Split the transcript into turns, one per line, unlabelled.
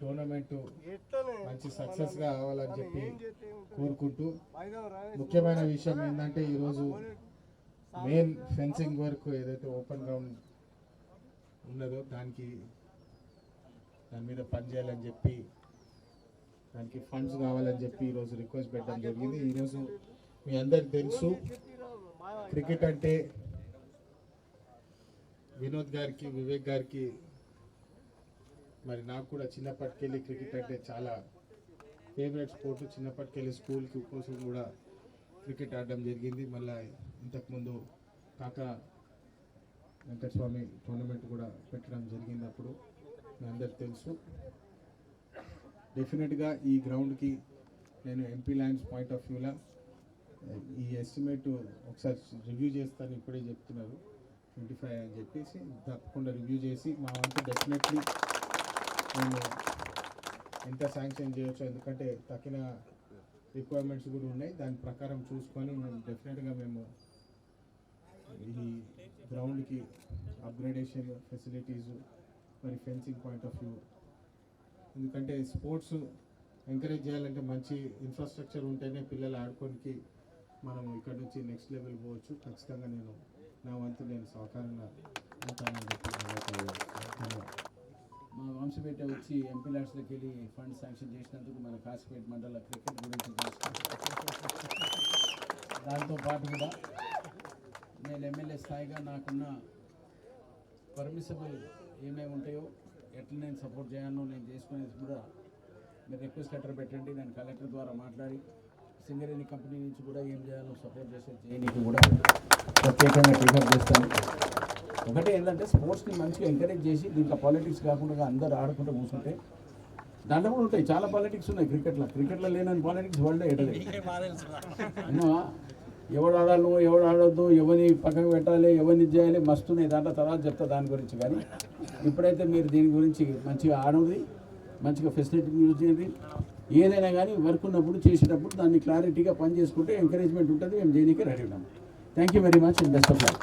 Tournament మంచి సక్సెస్గా అవ్వాలని చెప్పి కోరుకుంటూ ముఖ్యమైన విషయం ఏంటంటే ఈరోజు మెయిన్ ఫెన్సింగ్ వర్క్ ఏదైతే ఓపెన్ గ్రౌండ్ ఉన్నదో దానికి దాని మీద పని చేయాలని చెప్పి దానికి ఫండ్స్ కావాలని చెప్పి ఈరోజు రిక్వెస్ట్ పెట్టడం జరిగింది. ఈరోజు మీ అందరికి తెలుసు క్రికెట్ అంటే వినోద్ గారికి వివేక్ గారికి మరి నాకు కూడా చిన్నప్పటికెళ్ళి క్రికెట్ అంటే చాలా ఫేవరెట్ స్పోర్ట్. చిన్నప్పటికెళ్ళి స్కూల్కి కోసం కూడా క్రికెట్ ఆడడం జరిగింది. మళ్ళీ ఇంతకుముందు కాక వెంకటస్వామి టోర్నమెంట్ కూడా పెట్టడం జరిగింది అప్పుడు. మీ అందరికి తెలుసు. డెఫినెట్గా ఈ గ్రౌండ్కి నేను ఎంపీ ల్యాండ్స్ పాయింట్ ఆఫ్ వ్యూలా ఈ ఎస్టిమేట్ ఒకసారి రివ్యూ చేస్తాను ఇప్పుడే చెప్తున్నారు. ట్వంటీ ఫైవ్ అని చెప్పేసి తప్పకుండా రివ్యూ చేసి మా వంతు డెఫినెట్లీ మేము ఎంత శాంక్షన్ చేయొచ్చు ఎందుకంటే తగిన రిక్వైర్మెంట్స్ కూడా ఉన్నాయి. దాని ప్రకారం చూసుకొని మేము డెఫినెట్గా మేము ఈ గ్రౌండ్కి అప్గ్రేడేషన్ ఫెసిలిటీస్ మరి ఫెన్సింగ్ పాయింట్ ఆఫ్ వ్యూ ఎందుకంటే స్పోర్ట్స్ ఎంకరేజ్ చేయాలంటే మంచి ఇన్ఫ్రాస్ట్రక్చర్ ఉంటేనే పిల్లలు ఆడుకోనికి మనం ఇక్కడ నుంచి నెక్స్ట్ లెవెల్ పోవచ్చు. ఖచ్చితంగా నేను నా వంతు నేను సహకారంగా
ఉంటాను. కాసిపేట వచ్చి ఎంపీ ల్యాడ్స్లోకి వెళ్ళి ఫండ్ శాంక్షన్ చేసినందుకు మన కాసిపేట మండల క్రికెట్ గురించి దాంతో పాటు కూడా నేను ఎమ్మెల్యే స్థాయిగా నాకున్న పర్మిసబుల్ ఏమేమి ఉంటాయో ఎట్లా నేను సపోర్ట్ చేయాలో నేను చేసుకునేది కూడా మీరు రిక్వెస్ట్ లెటర్ పెట్టండి నేను కలెక్టర్ ద్వారా మాట్లాడి సింగరేణి కంపెనీ నుంచి కూడా ఏం చేయాలో సపోర్ట్ చేసే చేయనీకి కూడా ప్రత్యేకంగా టేకప్ చేస్తాను ఒకటి ఏంటంటే స్పోర్ట్స్ని మంచిగా ఎంకరేజ్ చేసి దీంట్లో పాలిటిక్స్ కాకుండా అందరూ ఆడుకుంటూ కూర్చుంటే దాంట్లో కూడా ఉంటాయి. చాలా పాలిటిక్స్ ఉన్నాయి క్రికెట్లో. క్రికెట్లో లేనని పాలిటిక్స్ వరల్డ్ అమ్మా ఎవడు ఆడాలో ఎవడు ఆడొద్దు ఎవరిని పక్కకు పెట్టాలి ఎవరిని చేయాలి మస్తు ఉన్నాయి. దాంట్లో తర్వాత చెప్తా దాని గురించి కానీ ఇప్పుడైతే మీరు దీని గురించి మంచిగా ఆడండి మంచిగా ఫెసిలిటీ యూజ్ చేయండి. ఏదైనా కానీ వర్క్ ఉన్నప్పుడు చేసేటప్పుడు దాన్ని క్లారిటీగా పని చేసుకుంటే ఎంకరేజ్మెంట్ ఉంటుంది. మేము చేయడానికి రెడీ ఉన్నాం. Thank you very much best of luck